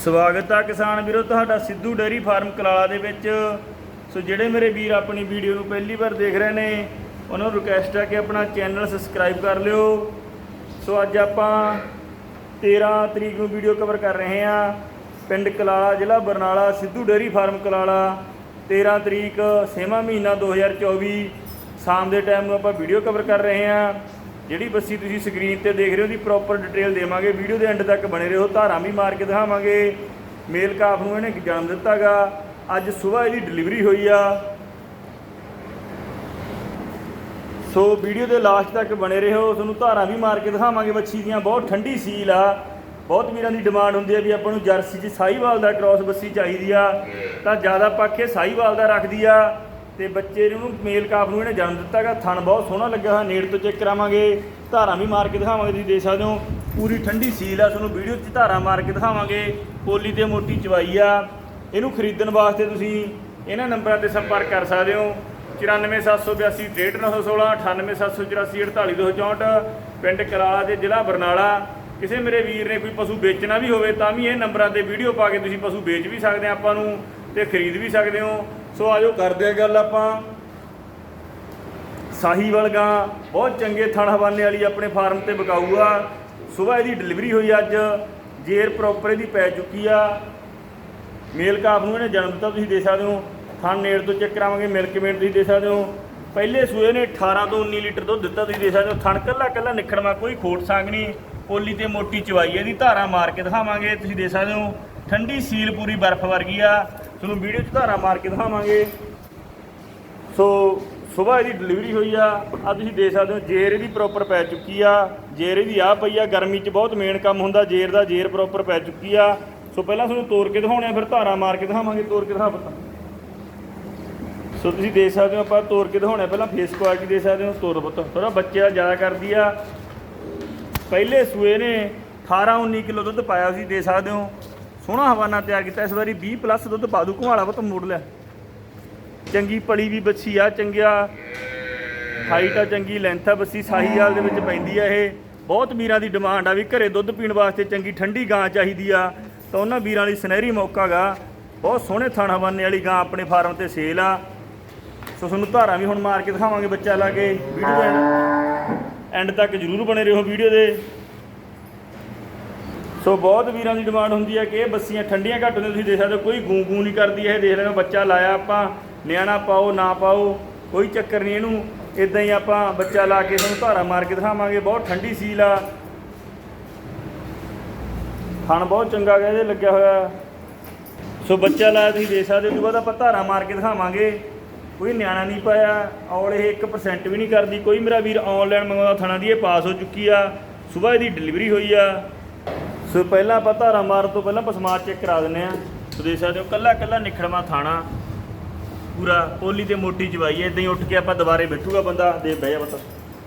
ਸਵਾਗਤ ਆ ਕਿਸਾਨ ਵੀਰੋ, ਤੁਹਾਡਾ ਸਿੱਧੂ ਡੇਅਰੀ ਫਾਰਮ ਕਲਾਲਾ ਦੇ ਵਿੱਚ। ਸੋ ਜਿਹੜੇ ਮੇਰੇ ਵੀਰ ਆਪਣੀ ਵੀਡੀਓ ਨੂੰ ਪਹਿਲੀ ਵਾਰ ਦੇਖ ਰਹੇ ਨੇ, ਉਹਨਾਂ ਨੂੰ ਰਿਕਵੈਸਟ ਆ ਕਿ ਆਪਣਾ ਚੈਨਲ ਸਬਸਕ੍ਰਾਈਬ ਕਰ ਲਿਓ। ਸੋ ਅੱਜ ਆਪਾਂ 13 ਤਰੀਕ ਨੂੰ ਵੀਡੀਓ ਕਵਰ ਕਰ ਰਹੇ ਹਾਂ। ਪਿੰਡ ਕਲਾਲਾ, ਜ਼ਿਲ੍ਹਾ ਬਰਨਾਲਾ, ਸਿੱਧੂ ਡੇਅਰੀ ਫਾਰਮ ਕਲਾਲਾ। 13 ਤਰੀਕ ਛੇਵਾਂ ਮਹੀਨਾ 2024 ਸ਼ਾਮ ਦੇ ਟਾਈਮ ਨੂੰ ਆਪਾਂ ਵੀਡੀਓ ਕਵਰ ਕਰ ਰਹੇ ਹਾਂ। ਜਿਹੜੀ ਬੱਸੀ ਤੁਸੀਂ ਸਕਰੀਨ ਤੇ ਦੇਖ ਰਹੇ ਹੋ ਦੀ ਪ੍ਰੋਪਰ ਡਿਟੇਲ ਦੇਵਾਂਗੇ। ਵੀਡੀਓ ਦੇ ਐਂਡ ਤੱਕ ਬਣੇ ਰਹੋ, ਧਾਰਾਂ ਵੀ ਮਾਰ ਕੇ ਦਿਖਾਵਾਂਗੇ। ਮੇਲ ਕਾਫ ਨੂੰ ਇਹਨੇ ਜਨਮ ਦਿੱਤਾਗਾ। ਅੱਜ ਸਵੇਰ ਇਹਦੀ ਡਿਲੀਵਰੀ ਹੋਈ ਆ। ਸੋ ਵੀਡੀਓ ਦੇ ਲਾਸਟ ਤੱਕ ਬਣੇ ਰਹੋ, ਤੁਹਾਨੂੰ ਧਾਰਾਂ ਵੀ ਮਾਰ ਕੇ ਦਿਖਾਵਾਂਗੇ। ਬੱਚੀ ਦੀਆਂ ਬਹੁਤ ਠੰਡੀ ਸੀਲ ਆ। ਬਹੁਤ ਵੀਰਾਂ ਦੀ ਡਿਮਾਂਡ ਹੁੰਦੀ ਹੈ ਵੀ ਆਪਾਂ ਨੂੰ ਜਰਸੀ 'ਚ ਸਾਹੀਵਾਲ ਦਾ ਕ੍ਰਾਸ ਬੱਸੀ ਚਾਹੀਦੀ ਆ। ਤਾਂ ਜ਼ਿਆਦਾ ਪੱਖੇ ਸਾਹੀਵਾਲ ਦਾ ਰੱਖਦੀ ਆ। ਤੇ ਬੱਚੇ ਨੂੰ ਮੇਲ ਕਾਫ ਨੂੰ ਇਹਨੇ ਜਨਮ ਦਿੱਤਾਗਾ ਥਣ ਬਹੁਤ ਸੋਹਣਾ ਲੱਗਿਆ ਹੋਇਆ ਨੇੜ ਤੋਂ ਚੈੱਕ ਕਰਾਵਾਂਗੇ। ਧਾਰਾਂ ਵੀ ਮਾਰ ਕੇ ਦਿਖਾਵਾਂਗੇ, ਤੁਸੀਂ ਦੇਖ ਸਕਦੇ ਹੋ। ਪੂਰੀ ਠੰਡੀ ਸੀਲ ਆ, ਤੁਹਾਨੂੰ ਵੀਡੀਓ 'ਚ ਧਾਰਾਂ ਮਾਰ ਕੇ ਦਿਖਾਵਾਂਗੇ। ਪੋਲੀ ਤੇ ਮੋਟੀ ਚਵਾਈ ਆ। ਇਹਨੂੰ ਖਰੀਦਣ ਵਾਸਤੇ ਤੁਸੀਂ ਇਹਨਾਂ ਨੰਬਰਾਂ ਤੇ ਸੰਪਰਕ ਕਰ ਸਕਦੇ ਹੋ। 94782 61916 98784 48264 ਪਿੰਡ ਕਰਾਲਾ ਦੇ ਜ਼ਿਲ੍ਹਾ ਬਰਨਾਲਾ। ਕਿਸੇ ਮੇਰੇ ਵੀਰ ਨੇ ਕੋਈ ਪਸ਼ੂ ਵੇਚਣਾ ਵੀ ਹੋਵੇ, ਤਾਂ ਵੀ ਇਹ ਨੰਬਰਾਂ ਤੇ ਵੀਡੀਓ ਪਾ ਕੇ ਤੁਸੀਂ ਪਸ਼ੂ ਵੇਚ ਵੀ ਸਕਦੇ ਆ ਆਪਾਂ ਨੂੰ ਤੇ ਖਰੀਦ ਵੀ ਸਕਦੇ ਹੋ। ਸੋ ਆਜੋ ਕਰਦੇ ਆ ਗੱਲ ਆਪਾਂ। ਸਾਹੀਵਾਲ ਗਾਂ ਬਹੁਤ ਚੰਗੇ ਥਣ ਹਵਾਨੇ ਵਾਲੀ ਆਪਣੇ ਫਾਰਮ ਤੇ ਬਕਾਊ ਆ ਸਵੇਰ ਇਹਦੀ ਡਿਲੀਵਰੀ ਹੋਈ ਅੱਜ, ਜੇਰ ਪ੍ਰੋਪਰ ਇਹਦੀ ਪੈ ਚੁੱਕੀ ਆ। ਮੇਲ ਕਾਫ ਨੂੰ ਇਹਨੇ ਜਨਮ ਦਿੱਤਾ, ਤੁਸੀਂ ਦੇ ਸਕਦੇ ਹੋ। ਥਣ ਨੇੜ ਤੋਂ ਚੈੱਕ ਕਰਾਵਾਂਗੇ ਮਿਲਕ ਮੇਟ ਤੁਸੀਂ ਦੇ ਸਕਦੇ ਹੋ। ਪਹਿਲੇ ਸੂਏ ਨੇ 18 ਤੋਂ 19 ਲੀਟਰ ਦੁੱਧ ਦਿੱਤਾ, ਤੁਸੀਂ ਦੇ ਸਕਦੇ ਹੋ। ਥਣ ਕੱਲਾ ਕੱਲਾ ਨਿਖੜਵਾ, ਕੋਈ ਖੋਟ ਸੰਗ ਨਹੀਂ। ਪੋਲੀ ਤੇ ਮੋਟੀ ਚਵਾਈ ਇਹਦੀ ਧਾਰਾ ਮਾਰ ਕੇ ਦਿਖਾਵਾਂਗੇ, ਤੁਸੀਂ ਦੇ ਸਕਦੇ ਹੋ। ਠੰਡੀ ਸੀਲ ਪੂਰੀ ਬਰਫ਼ ਵਰਗੀ ਆ। ਤੁਹਾਨੂੰ ਵੀਡੀਓ 'ਚ ਧਾਰਾ ਮਾਰ ਕੇ ਦਿਖਾਵਾਂਗੇ। ਸੋ ਸਵੇਰ ਇਹਦੀ ਡਿਲੀਵਰੀ ਹੋਈ ਆ। ਆ ਤੁਸੀਂ ਦੇਖ ਸਕਦੇ ਹੋ ਜੇਰ ਇਹਦੀ ਪ੍ਰੋਪਰ ਪੈ ਚੁੱਕੀ ਆ। ਜੇਰ ਇਹਦੀ ਆ ਪਈ ਆ ਗਰਮੀ 'ਚ ਬਹੁਤ ਮੇਨ ਕੰਮ ਹੁੰਦਾ। ਜੇਰ ਦਾ ਜੇਰ ਪ੍ਰੋਪਰ ਪੈ ਚੁੱਕੀ ਆ। ਸੋ ਪਹਿਲਾਂ ਤੁਹਾਨੂੰ ਤੋੜ ਕੇ ਦਿਖਾਉਣੇ ਆ ਫਿਰ ਧਾਰਾ ਮਾਰ ਕੇ ਦਿਖਾਵਾਂਗੇ। ਤੋੜ ਕੇ ਦਿਖਾ ਪਤਾ। ਸੋ ਤੁਸੀਂ ਦੇਖ ਸਕਦੇ ਹੋ ਆਪਾਂ ਤੋੜ ਕੇ ਦਿਖਾਉਣੇ ਆ, ਪਹਿਲਾਂ ਫੇਸ ਕੁਆਲਿਟੀ ਦੇਖ ਸਕਦੇ ਹੋ ਤੋੜ ਪੁੱਤ। ਥੋੜਾ ਬੱਚੇ ਦਾ ਜ਼ਿਆਦਾ ਕਰਦੀ ਆ। ਪਹਿਲੇ ਸੂਏ ਨੇ 18 19 ਕਿਲੋ ਦੁੱਧ ਪਾਇਆ ਸੀ ਦੇ ਸਕਦੇ ਹੋ। ਸੋਹਣਾ ਹਵਾਨਾ ਤਿਆਰ ਕੀਤਾ, ਇਸ ਵਾਰੀ 20 ਪਲੱਸ ਦੁੱਧ ਪਾ ਦੂ ਘੁਮਾਲਾ ਪੁੱਤ ਮੋੜ ਲਿਆ। ਚੰਗੀ ਪਲੀ ਵੀ ਬੱਚੀ ਆ, ਚੰਗਿਆ ਹਾਈਟ ਆ, ਚੰਗੀ ਲੈਂਥ ਆ, ਬੱਸੀ ਸਾਹੀਵਾਲ ਦੇ ਵਿੱਚ ਪੈਂਦੀ ਆ ਇਹ। ਬਹੁਤ ਵੀਰਾਂ ਦੀ ਡਿਮਾਂਡ ਆ ਵੀ ਘਰੇ ਦੁੱਧ ਪੀਣ ਵਾਸਤੇ ਚੰਗੀ ਠੰਡੀ ਗਾਂ ਚਾਹੀਦੀ ਆ। ਤਾਂ ਉਹਨਾਂ ਵੀਰਾਂ ਲਈ ਸੁਨਹਿਰੀ ਮੌਕਾ ਗਾ। ਬਹੁਤ ਸੋਹਣੇ ਥਾਣਾ ਬੰਨੇ ਵਾਲੀ ਗਾਂ ਆਪਣੇ ਫਾਰਮ ਤੇ ਸੇਲ ਆ। ਸੋ ਤੁਹਾਨੂੰ ਧਾਰਾਂ ਵੀ ਹੁਣ ਮਾਰ ਕੇ ਦਿਖਾਵਾਂਗੇ ਬੱਚਾ ਲਾ ਕੇ ਵੀਡੀਓ ਐਂਡ ਐਂਡ ਤੱਕ ਜਰੂਰ ਬਣੇ ਰਹੋ ਵੀਡੀਓ ਦੇ। ਸੋ ਬਹੁਤ ਵੀਰਾਂ ਦੀ ਡਿਮਾਂਡ ਹੁੰਦੀ ਹੈ ਕਿ ਇਹ ਬੱਸੀਆਂ ਠੰਡੀਆਂ ਘੱਟ ਹੁੰਦੀਆਂ, ਤੁਸੀਂ ਦੇਖ ਸਕਦੇ ਹੋ, ਕੋਈ ਗੂੰ ਗੂੰ ਨਹੀਂ ਕਰਦੀ ਇਹ, ਦੇਖ ਲੈਣਾ ਬੱਚਾ ਲਾਇਆ ਆਪਾਂ, ਨਿਆਣਾ ਪਾਓ, ਨਾ ਪਾਓ, ਕੋਈ ਚੱਕਰ ਨਹੀਂ ਇਹਨੂੰ ਇਦਾਂ ਹੀ ਆਪਾਂ ਬੱਚਾ ਲਾ ਕੇ ਤੁਹਾਨੂੰ ਧਾਰਾ ਮਾਰ ਕੇ ਦਿਖਾਵਾਂਗੇ, ਬਹੁਤ ਠੰਡੀ ਸੀਲ ਆ। ਥਣ ਬਹੁਤ ਚੰਗਾ ਗਿਆ ਇਹਦੇ ਲੱਗਿਆ ਹੋਇਆ। ਸੋ ਬੱਚਾ ਲਾਇਆ, ਤੁਸੀਂ ਦੇਖ ਸਕਦੇ ਹੋ, ਉਸ ਤੋਂ ਬਾਅਦ ਆਪਾਂ ਧਾਰਾ ਮਾਰ ਕੇ ਦਿਖਾਵਾਂਗੇ। ਕੋਈ ਨਿਆਣਾ ਨਹੀਂ ਪਾਇਆ, ਔਲ ਇਹ 1% ਵੀ ਨਹੀਂ ਕਰਦੀ। ਕੋਈ ਮੇਰਾ ਵੀਰ ਆਨਲਾਈਨ ਮੰਗਵਾਉਂਦਾ, ਥਣਾ ਦੀ ਇਹ ਪਾਸ ਹੋ ਚੁੱਕੀ ਆ। ਸਵੇਰ ਇਹਦੀ ਡਿਲੀਵਰੀ ਹੋਈ ਆ। ਸੋ ਪਹਿਲਾਂ ਆਪਾਂ ਧਾਰਾ ਮਾਰਨ ਤੋਂ ਪਹਿਲਾਂ ਆਪਾਂ ਸਮਾਜ ਚੈੱਕ ਕਰਾ ਦਿੰਨੇ ਆ ਸੋ ਦੇਖ ਸਕਦੇ ਹੋ, ਕੱਲਾ ਕੱਲਾ ਨਿਖੜਵਾ ਥਾਣਾ। ਪੂਰਾ ਪੋਲੀ ਤੇ ਮੋਟੀ ਜਵਾਈ ਐ ਇਦਾਂ ਹੀ ਉੱਠ ਕੇ ਆਪਾਂ ਦੁਬਾਰੇ ਬੈਠੂਗਾ ਬੰਦਾ। ਦੇ ਬਹਿ ਜਾ ਬਤਾ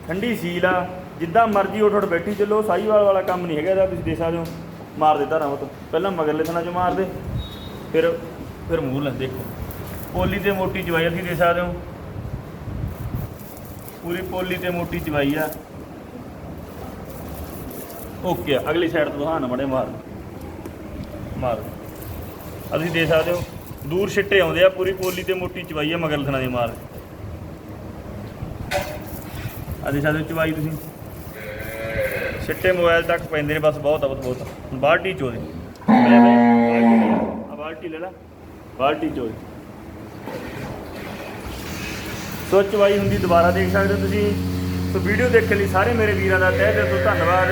ਠੰਡੀ ਸੀਲ ਆ। ਜਿੱਦਾਂ ਮਰਜ਼ੀ ਉੱਠ ਉੱਠ ਬੈਠੀ ਚੱਲੋ। ਸਾਈਵਾਲ ਵਾਲਾ ਕੰਮ ਨਹੀਂ ਹੈਗਾ ਇਹਦਾ। ਤੁਸੀਂ ਦੇਖ ਸਕਦੇ ਹੋ, ਮਾਰ ਦੇ ਧਾਰਾ ਮਤ ਪਹਿਲਾਂ ਮਗਰਲੇ ਥਣਾ ਚ ਮਾਰ ਦੇ। ਫਿਰ ਫਿਰ ਮੂੰਹ ਲੈ, ਦੇਖੋ। ਪੋਲੀ ਤੇ ਮੋਟੀ ਜਵਾਈ ਅਸੀਂ ਦੇਖ ਸਕਦੇ ਹੋ। ਪੂਰੀ ਪੋਲੀ ਤੇ ਮੋਟੀ ਜਵਾਈ ਆ। ਓਕੇ ਆ, ਅਗਲੀ ਸਾਈਡ ਤੋਂ ਦਿਖਾਣਾ ਮੜੇ ਮਾਰ। ਮਾਰ। ਅਸੀਂ ਦੇਖ ਸਕਦੇ ਹੋ ਦੂਰ ਛਿੱਟੇ ਆਉਂਦੇ ਆ ਪੂਰੀ ਪੋਲੀ ਤੇ ਮੋਟੀ ਚਵਾਈ ਆ ਮਗਰ ਲਥਣਾ ਦੀ ਮਾਰ। ਅਸੀਂ ਦੇਖ ਸਕਦੇ ਹੋ ਚਵਾਈ ਤੁਸੀਂ। ਛਿੱਟੇ ਮੋਬਾਈਲ ਤੱਕ ਪੈਂਦੇ ਨੇ ਬਸ ਬਹੁਤ ਆ ਬਹੁਤ ਬਹੁਤ। ਹੁਣ ਬਾਲਟੀ ਚੋ ਆ ਬਾਲਟੀ ਲੈ ਲੈ। ਬਾਲਟੀ ਚੋ ਸੋ ਚਵਾਈ ਹੁੰਦੀ ਦੁਬਾਰਾ ਦੇਖ ਸਕਦੇ ਹੋ ਤੁਸੀਂ। ਸੋ ਵੀਡੀਓ ਦੇਖਣ ਲਈ ਸਾਰੇ ਮੇਰੇ ਵੀਰਾਂ ਦਾ ਤਹਿ ਦਿਲ ਤੋਂ ਧੰਨਵਾਦ।